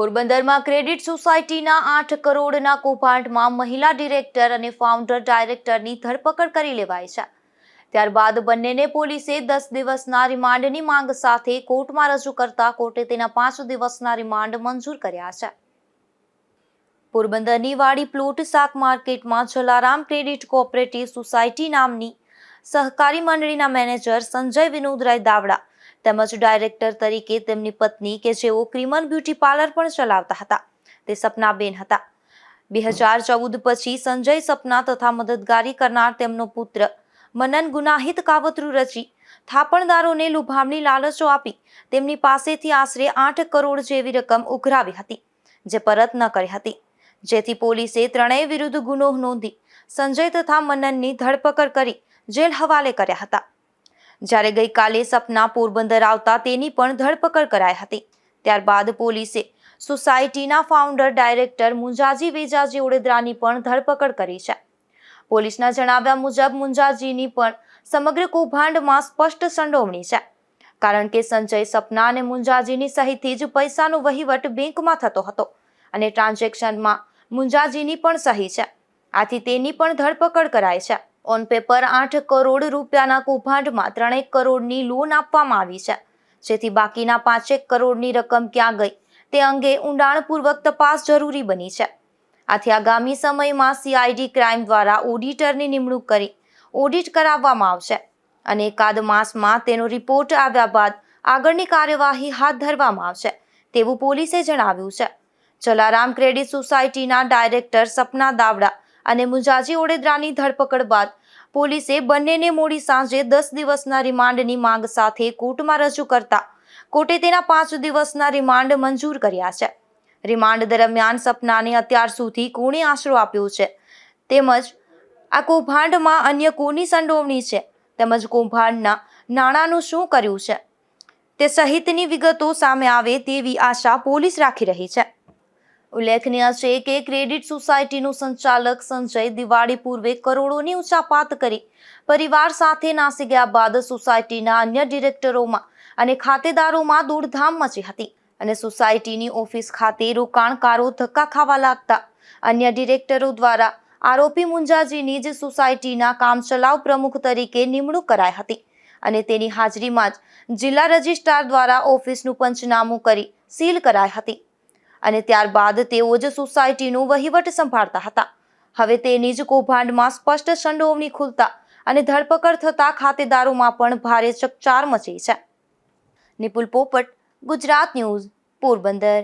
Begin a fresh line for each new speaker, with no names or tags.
પોરબંદરમાં ક્રેડિટ સોસાયટીના આઠ કરોડના કૌભાંડમાં મહિલા ડિરેક્ટર અને ફાઉન્ડર ડાયરેક્ટરની ધરપકડ કરી લેવાઈ છે. ત્યારબાદ બંનેને પોલીસે દસ દિવસના રિમાન્ડની માંગ સાથે કોર્ટમાં રજૂ કરતા કોર્ટે તેના પાંચ દિવસના રિમાન્ડ મંજૂર કર્યા છે. પોરબંદરની વાડી પ્લોટ શાક માર્કેટમાં જલારામ ક્રેડિટ કોઓપરેટિવ સોસાયટી નામની સહકારી મંડળીના મેનેજર સંજય વિનોદરાય દાવડા તેમજ ડાયરેક્ટર તરીકે તેમની પત્ની કે જેઓ ક્રિમન બ્યુટી પાર્લર પણ ચલાવતા હતા. તે સપનાબેન હતા. બે હજાર ચૌદ પછી સંજય સપના તથા મદદગારી કરનાર તેમનો પુત્ર મનન ગુનાહિત કાવતરું રચી થાપણદારોને લુભામણી લાલચો આપી તેમની પાસેથી આશરે આઠ કરોડ જેવી રકમ ઉઘરાવી હતી, જે પરત ન કરી હતી. જેથી પોલીસે ત્રણેય વિરુદ્ધ ગુનો નોંધી સંજય તથા મનનની ધરપકડ કરી જેલ હવાલે કર્યા હતા. જ્યારે ગઈકાલે સપના પોરબંદર આવતા તેની પણ ધરપકડ કરાઈ હતી. ત્યારબાદ પોલીસે સોસાયટીના ફાઉન્ડર ડાયરેક્ટર મુંજાજી વેજાજી ઓડેદરાની પણ ધરપકડ કરી છે. પોલીસના જણાવ્યા મુજબ મુંજાજીની પણ સમગ્ર કૌભાંડમાં સ્પષ્ટ સંડોવણી છે. કારણ કે સંજય સપના અને મુંજાજીની સહીથી જ પૈસાનો વહીવટ બેંકમાં થતો હતો અને ટ્રાન્ઝેક્શનમાં મુંજાજીની પણ સહી છે. આથી તેની પણ ધરપકડ કરાઈ છે. ઓન પેપર આઠ કરોડ રૂપિયાના કૌભાંડમાં ત્રણેક કરોડની લોન આપવામાં આવી છે. જેથી બાકીના પાંચેક કરોડની રકમ ક્યાં ગઈ? તે અંગે ઊંડાણપૂર્વક તપાસ જરૂરી બની છે. આથી આગામી સમયમાં સીઆઈડી ક્રાઇમ દ્વારા ઓડિટરની નિમણૂક કરી ઓડિટ કરાવવામાં આવશે અને એકાદ માસમાં તેનો રિપોર્ટ આવ્યા બાદ આગળની કાર્યવાહી હાથ ધરવામાં આવશે તેવું પોલીસે જણાવ્યું છે. જલારામ ક્રેડિટ સોસાયટીના ડાયરેક્ટર સપના દાવડા અને મુજાજી ઓડેદરાની ધરપકડ બાદ પોલીસે બંનેને મોડી સાંજે દસ દિવસના રિમાન્ડની માંગ સાથે કોર્ટમાં રજૂ કરતા કોર્ટે તેના પાંચ દિવસના રિમાન્ડ મંજૂર કર્યા છે. રિમાન્ડ દરમિયાન સપનાને અત્યાર સુધી કોણે આશરો આપ્યો છે? તેમજ આ કૌભાંડમાં અન્ય કોની સંડોવણી છે? તેમજ કૌભાંડના નાણાંનું શું કર્યું છે? તે સહિતની વિગતો સામે આવે તેવી આશા પોલીસ રાખી રહી છે. ઉલ્લેખનીય છે કે ક્રેડિટ સોસાયટીનું સંચાલક સંજય દિવાળી પૂર્વે કરોડોની ઉચાપાત કરી. પરિવાર સાથે નાસી ગયા બાદ સોસાયટીના અન્ય ડિરેક્ટરોમાં અને ખાતેદારોમાં દોડધામ મચી હતી અને સોસાયટીની ઓફિસ ખાતે રોકાણકારો ધક્કા ખાવા લાગતા. અન્ય ડિરેક્ટરો દ્વારા આરોપી મુંજાજીની જ સોસાયટીના કામચલાઉ પ્રમુખ તરીકે નિમણૂક કરાઈ હતી અને તેની હાજરીમાં જ જિલ્લા રજિસ્ટ્રાર દ્વારા ઓફિસનું પંચનામું કરી સીલ કરાઈ હતી. અને ત્યારબાદ તેઓ જ સોસાયટીનો વહીવટ સંભાળતા હતા. હવે તેની જ કૌભાંડમાં સ્પષ્ટ સંડોવણી ખુલતા અને ધરપકડ થતા ખાતેદારોમાં પણ ભારે ચકચાર મચી છે. નિપુલ પોપટ, ગુજરાત ન્યૂઝ, પોરબંદર.